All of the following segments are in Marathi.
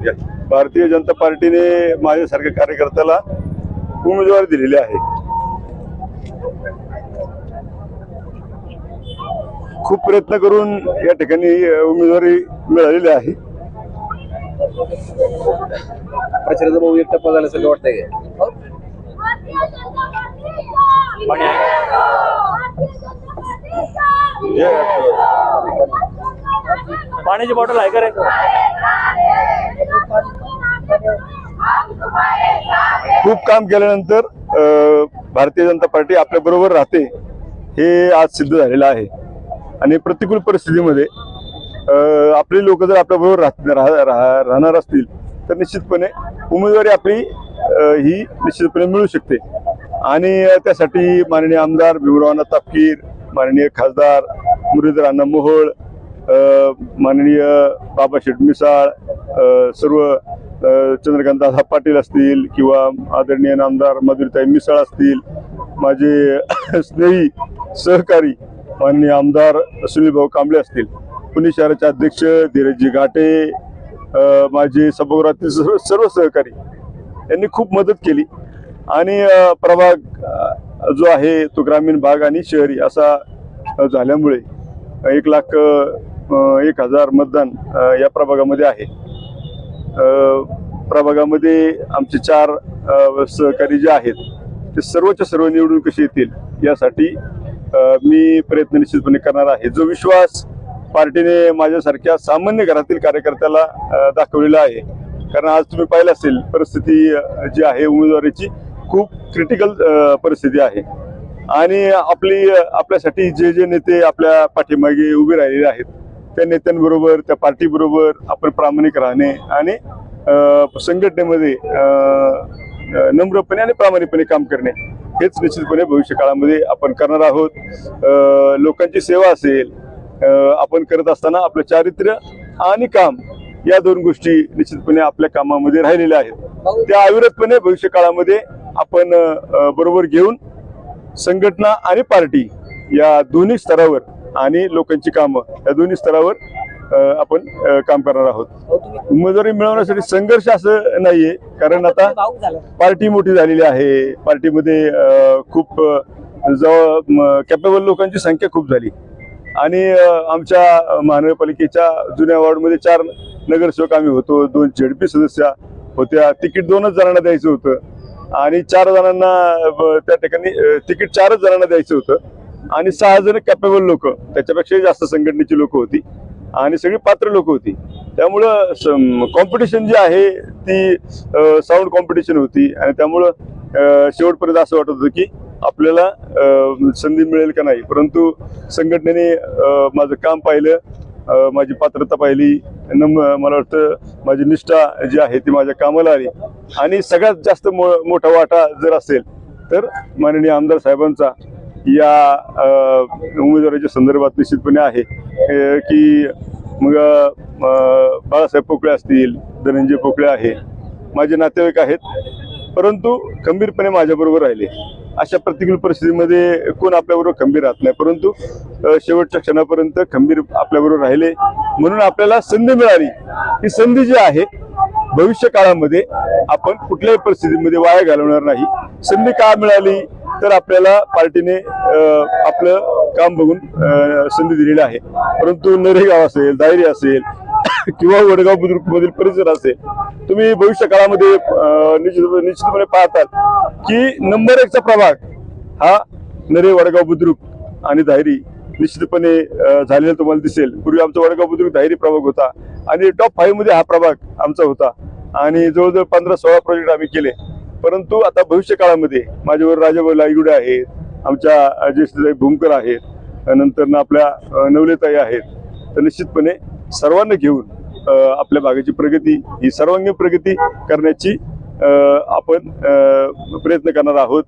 भारतीय जनता पार्टीने माझ्यासारख्या कार्यकर्त्याला उमेदवारी दिलेली आहे. खूप प्रयत्न करून या ठिकाणी उमेदवारी मिळालेली आहे. प्रचाराचा भाऊ एक टप्पा झाल्यासारखं वाटतंय? का पाण्याची बॉटल आहे का रे? खूप काम केल्यानंतर भारतीय जनता पार्टी आपल्या बरोबर राहते हे आज सिद्ध झालेलं आहे. आणि प्रतिकूल परिस्थितीमध्ये आपले लोक जर आपल्या बरोबर राह, राह, राहणार असतील तर निश्चितपणे उमेदवारी आपली ही निश्चितपणे मिळू शकते. आणि त्यासाठी माननीय आमदार भीमरावांना तापकीर माननीय खासदार मुरलीधर अण्णा मोहोळ माननीय बाबा शेठ मिसाळ सर्व चंद्रकांत दादा पाटील असतील किंवा आदरणीय नामदार मधुरताई मिसाळ असतील माझे स्नेही सहकारी माननीय आमदार सुनीलभाऊ कांबळे असतील पुणे शहराचे अध्यक्ष धीरजजी घाटे माझे सभागृहातील सर्व सर्व सहकारी यांनी खूप मदत केली. आणि प्रभाग जो आहे तो ग्रामीण भाग आणि शहरी असा झाल्यामुळे एक लाख एक हजार मतदान या प्रभागामध्ये आहे. प्रभागामध्ये आमचे चार सहकारी जे आहेत ते सर्वच्या सर्व निवडून कसे येतील यासाठी मी प्रयत्न निश्चितपणे करणार आहे. जो विश्वास पार्टीने माझ्यासारख्या सामान्य घरातील कार्यकर्त्याला दाखवलेला आहे कारण आज तुम्ही पाहिलं असेल परिस्थिती जी आहे उमेदवारीची खूप क्रिटिकल परिस्थिती आहे. आणि आपली आपल्यासाठी जे जे नेते आपल्या पाठीमागे उभे राहिलेले आहेत त्या नेत्यांबरोबर त्या पार्टीबरोबर आपण प्रामाणिक राहणे आणि संघटनेमध्ये नम्रपणे आणि प्रामाणिकपणे काम करणे हेच निश्चितपणे भविष्य काळामध्ये आपण करणार आहोत. लोकांची सेवा असेल आपण करत असताना आपलं चारित्र्य आणि काम या दोन गोष्टी निश्चितपणे आपल्या कामामध्ये राहिलेल्या आहेत. त्या अविरतपणे भविष्य काळामध्ये आपण बरोबर घेऊन संघटना आणि पार्टी या दोन्ही स्तरावर आणि लोकांची कामं. या दोन्ही स्तरावर आपण काम करणार आहोत. उमेदवारी मिळवण्यासाठी संघर्ष असं नाहीये. कारण आता पार्टी मोठी झालेली आहे. पार्टीमध्ये खूप जवळ कॅपेबल लोकांची संख्या खूप झाली. आणि आमच्या महानगरपालिकेच्या जुन्या वॉर्डमध्ये चार नगरसेवक आम्ही होतो. दोन झेडपी सदस्या होत्या. तिकीट दोनच जणांना द्यायचं होतं. आणि चार जणांना त्या ठिकाणी तिकीट चारच जणांना द्यायचं होतं. आणि सहा जण कॅपेबल लोक. त्याच्यापेक्षाही जास्त संघटनेची लोक होती. आणि सगळी पात्र लोक होती. त्यामुळं कॉम्पिटिशन जी आहे ती साऊंड कॉम्पिटिशन होती. आणि त्यामुळं शेवटपर्यंत असं वाटत होतं की आपल्याला संधी मिळेल का नाही. परंतु संघटनेने माझं काम पाहिलं माझी पात्रता पाहिली नम मला वाटतं माझी निष्ठा जी आहे ती माझ्या कामाला आली. आणि सगळ्यात जास्त मो मोठा वाटा जर असेल तर माननीय आमदार साहेबांचा या उमेदवाराच्या संदर्भात निश्चितपणे आहे की मग बाळासाहेब पोकळे असतील धनंजय पोकळे आहे माझे नातेवाईक आहेत परंतु खंबीरपणे माझ्याबरोबर राहिले. अशा प्रतिकूल परिस्थितीमध्ये कोण आपल्याबरोबर खंबीर राहत नाही परंतु शेवटच्या क्षणापर्यंत खंबीर आपल्याबरोबर राहिले म्हणून आपल्याला संधी मिळाली. ही संधी जी आहे भविष्य काळामध्ये आपण कुठल्याही परिस्थितीमध्ये वाया घालवणार नाही. संधी का मिळाली? तर आपल्याला पार्टीने आपलं काम बघून संधी दिलेली आहे. परंतु नरेगाव असेल दायरी असेल किंवा वडगाव बुद्रुक मधील परिसर असेल तुम्ही भविष्य काळामध्ये निश्चितपणे पाहताल की नंबर एकचा प्रभाग हा नरे वडगाव बुद्रुक आणि दायरी निश्चितपणे झालेला तुम्हाला दिसेल. पूर्वी आमचा वडगाव बुद्रुक दायरी प्रभाग होता आणि टॉप फाईव्हमध्ये हा प्रभाग आमचा होता. आणि जवळजवळ पंधरा सोळा प्रोजेक्ट आम्ही केले. परंतु आता भविष्य काळामध्ये माझ्यावर राजाभाऊ लायगुडे आहेत आमच्या अ, ज्येष्ठताई भूमकर आहेत नंतर आपल्या नवलेताई आहेत तर निश्चितपणे सर्वांना घेऊन आपल्या भागाची प्रगती ही सर्वांगीण प्रगती करण्याची आपण प्रयत्न करणार आहोत.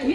मी